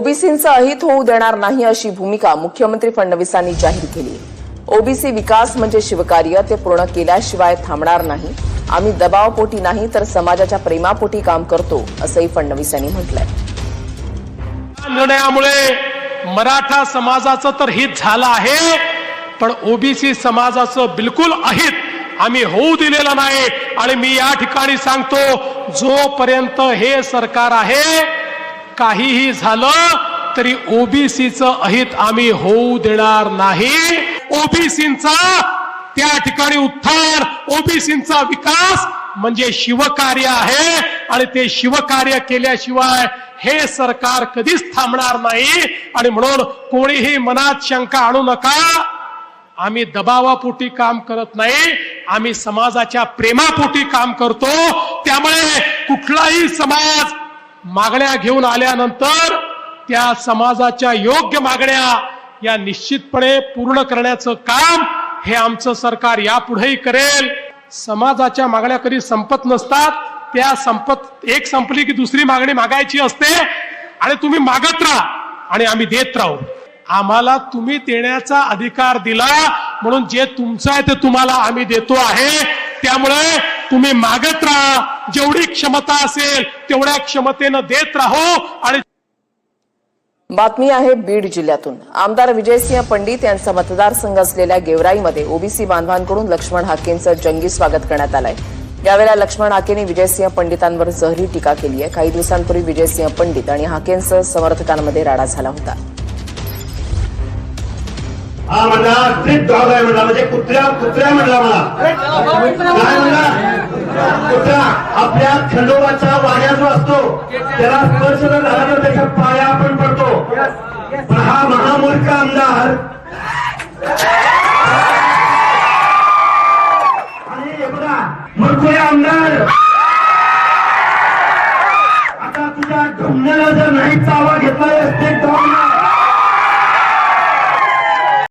ओबीसींचं अहित होऊ देणार नाही अशी भूमिका मुख्यमंत्री फडणवीसांनी जाहीर केली. ओबीसी विकास म्हणजे शिवकार्य ते पूर्ण केल्याशिवाय थांबणार नाही. आम्ही दबावपोटी नाही तर समाजाच्या प्रेमापोटी काम करतो असंही फडणवीस यांनी म्हटलंय निर्णयामुळे मराठा समाजाचं तर हित झालं आहे पण ओबीसी समाजाचं बिलकुल अहित आम्ही होऊ दिलेलं नाही. आणि मी या ठिकाणी सांगतो जोपर्यंत हे सरकार आहे काहीही झालं तरी ओबीसीचं अहित आम्ही होऊ देणार नाही. ओबीसींचा त्या ठिकाणी उत्थान ओबीसींचा विकास म्हणजे शिवकार्य आहे. आणि ते शिवकार्य केल्याशिवाय हे सरकार कधीच थांबणार नाही. आणि म्हणून कोणीही मनात शंका आणू नका. आम्ही दबावापोटी काम करत नाही. आम्ही समाजाच्या प्रेमापोटी काम करतो. त्यामुळे कुठलाही समाज मागण्या घेऊन आल्यानंतर त्या समाजाच्या योग्य मागण्या या निश्चितपणे पूर्ण करण्याचं काम हे आमचं सरकार यापुढेही करेल. समाजाच्या मागण्या कधी संपत नसतात. त्या संपत एक संपली की दुसरी मागणी मागायची असते. आणि तुम्ही मागत राहा आणि आम्ही देत राहू. आम्हाला तुम्ही देण्याचा अधिकार दिला. म्हणून जे तुमचं आहे ते तुम्हाला आम्ही देतो आहे. त्यामुळे तुम्ही मागत राहा. जेवढी क्षमता असेल तेवढ्या क्षमतेनं देत राहू आणि बातमी आहे बीड जिल्ह्यातून. आमदार विजयसिंह पंडित यांचा मतदारसंघ असलेल्या गेवराईमध्ये ओबीसी बांधवांकडून लक्ष्मण हाकेंचं जंगी स्वागत करण्यात आलंय. यावेळेला लक्ष्मण हाकेंनी विजयसिंह पंडितांवर जहरी टीका केली आहे काही दिवसांपूर्वी विजयसिंह पंडित आणि हाकेंसह समर्थकांमध्ये राडा झाला होता. हा म्हणला स्ट्रीट डॉग आहे म्हणला म्हणजे कुत्र्या कुत्र्या म्हणला मला. काय म्हणला? कुत्रा आपल्या खंडोबाचा वाड्या जो असतो त्याला स्पर्श जर झाला तर त्याच्या पाया आपण पडतो. पण हा महामूर्ख आमदार आणि हे बघा मूर्ख आमदार. आता तुझ्या ढुमण्याला जर नाही चावा